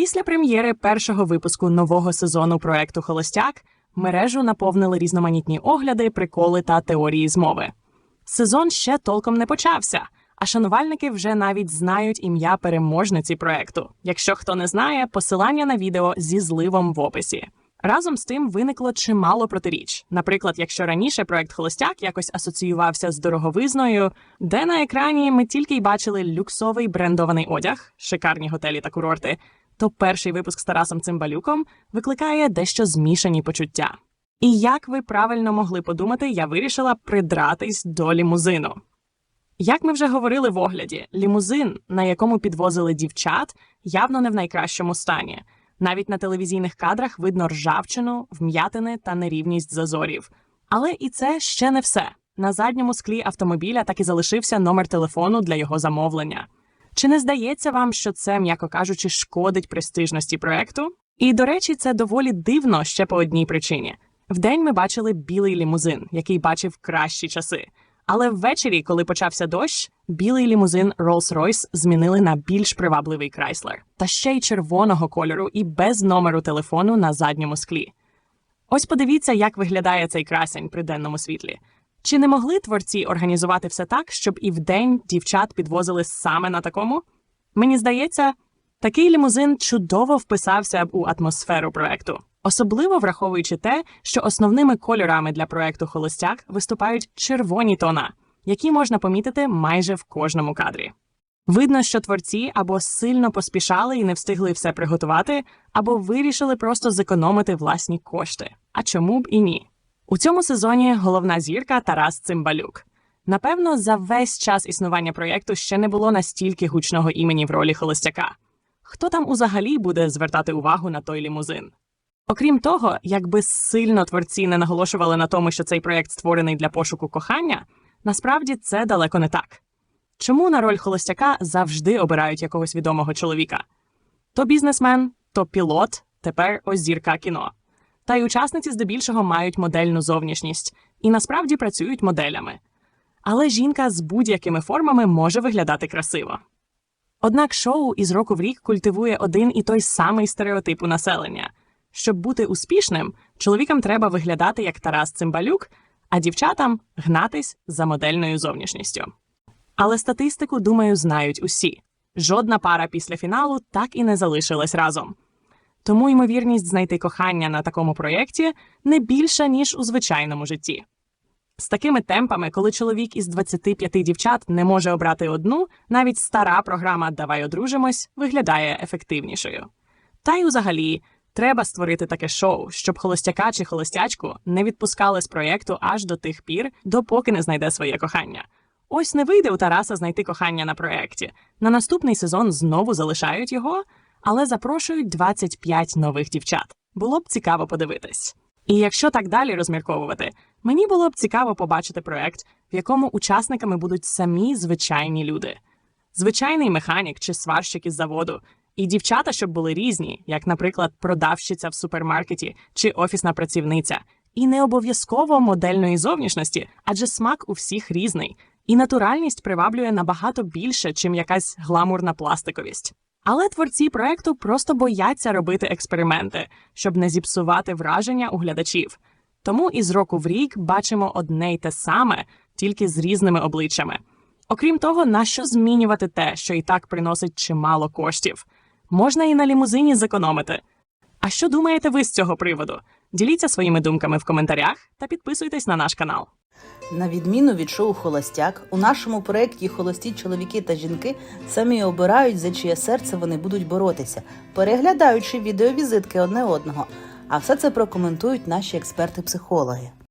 Після прем'єри першого випуску нового сезону проекту Холостяк мережу наповнили різноманітні огляди, приколи та теорії змови. Сезон ще толком не почався, а шанувальники вже навіть знають ім'я переможниці проекту. Якщо хто не знає, посилання на відео зі зливом в описі. Разом з тим виникло чимало протиріч. Наприклад, якщо раніше проект Холостяк якось асоціювався з дороговизною, де на екрані ми тільки й бачили люксовий брендований одяг, шикарні готелі та курорти, то перший випуск з Тарасом Цимбалюком викликає дещо змішані почуття. І як ви правильно могли подумати, я вирішила придратись до лімузину. Як ми вже говорили в огляді, лімузин, на якому підвозили дівчат, явно не в найкращому стані. Навіть на телевізійних кадрах видно ржавчину, вм'ятини та нерівність зазорів. Але і це ще не все. На задньому склі автомобіля так і залишився номер телефону для його замовлення. Чи не здається вам, що це, м'яко кажучи, шкодить престижності проекту? І до речі, це доволі дивно ще по одній причині. Вдень ми бачили білий лімузин, який бачив кращі часи. Але ввечері, коли почався дощ, білий лімузин Rolls-Royce змінили на більш привабливий Chrysler. Та ще й червоного кольору і без номеру телефону на задньому склі. Ось подивіться, як виглядає цей красень при денному світлі. Чи не могли творці організувати все так, щоб і вдень дівчат підвозили саме на такому? Мені здається, такий лімузин чудово вписався б у атмосферу проекту, особливо враховуючи те, що основними кольорами для проекту Холостяк виступають червоні тона, які можна помітити майже в кожному кадрі. Видно, що творці або сильно поспішали і не встигли все приготувати, або вирішили просто зекономити власні кошти. А чому б і ні? У цьому сезоні головна зірка Тарас Цимбалюк. Напевно, за весь час існування проєкту ще не було настільки гучного імені в ролі холостяка. Хто там узагалі буде звертати увагу на той лімузин? Окрім того, якби сильно творці не наголошували на тому, що цей проєкт створений для пошуку кохання, насправді це далеко не так. Чому на роль холостяка завжди обирають якогось відомого чоловіка? То бізнесмен, то пілот, тепер ось зірка кіно. Та й учасниці здебільшого мають модельну зовнішність і насправді працюють моделями. Але жінка з будь-якими формами може виглядати красиво. Однак шоу із року в рік культивує один і той самий стереотип у населення. Щоб бути успішним, чоловікам треба виглядати як Тарас Цимбалюк, а дівчатам гнатись за модельною зовнішністю. Але статистику, думаю, знають усі. Жодна пара після фіналу так і не залишилась разом. Тому ймовірність знайти кохання на такому проєкті не більша, ніж у звичайному житті. З такими темпами, коли чоловік із 25 дівчат не може обрати одну, навіть стара програма Давай одружимось виглядає ефективнішою. Та й взагалі треба створити таке шоу, щоб холостяка чи холостячку не відпускали з проєкту аж до тих пір, допоки не знайде своє кохання. Ось не вийде у Тараса знайти кохання на проєкті. На наступний сезон знову залишають його, але запрошують 25 нових дівчат. Було б цікаво подивитись. І якщо так далі розмірковувати, мені було б цікаво побачити проект, в якому учасниками будуть самі звичайні люди. Звичайний механік чи сварщик із заводу, і дівчата, щоб були різні, як, наприклад, продавщиця в супермаркеті чи офісна працівниця, і не обов'язково модельної зовнішності, адже смак у всіх різний, і натуральність приваблює набагато більше, чим якась гламурна пластиковість. Але творці проекту просто бояться робити експерименти, щоб не зіпсувати враження у глядачів. Тому із року в рік бачимо одне й те саме, тільки з різними обличчями. Окрім того, нащо змінювати те, що і так приносить чимало коштів? Можна і на лімузині зекономити. А що думаєте ви з цього приводу? Діліться своїми думками в коментарях та підписуйтесь на наш канал. На відміну від шоу Холостяк, у нашому проєкті холості чоловіки та жінки самі обирають, за чиє серце вони будуть боротися, переглядаючи відеовізитки одне одного. А все це прокоментують наші експерти-психологи.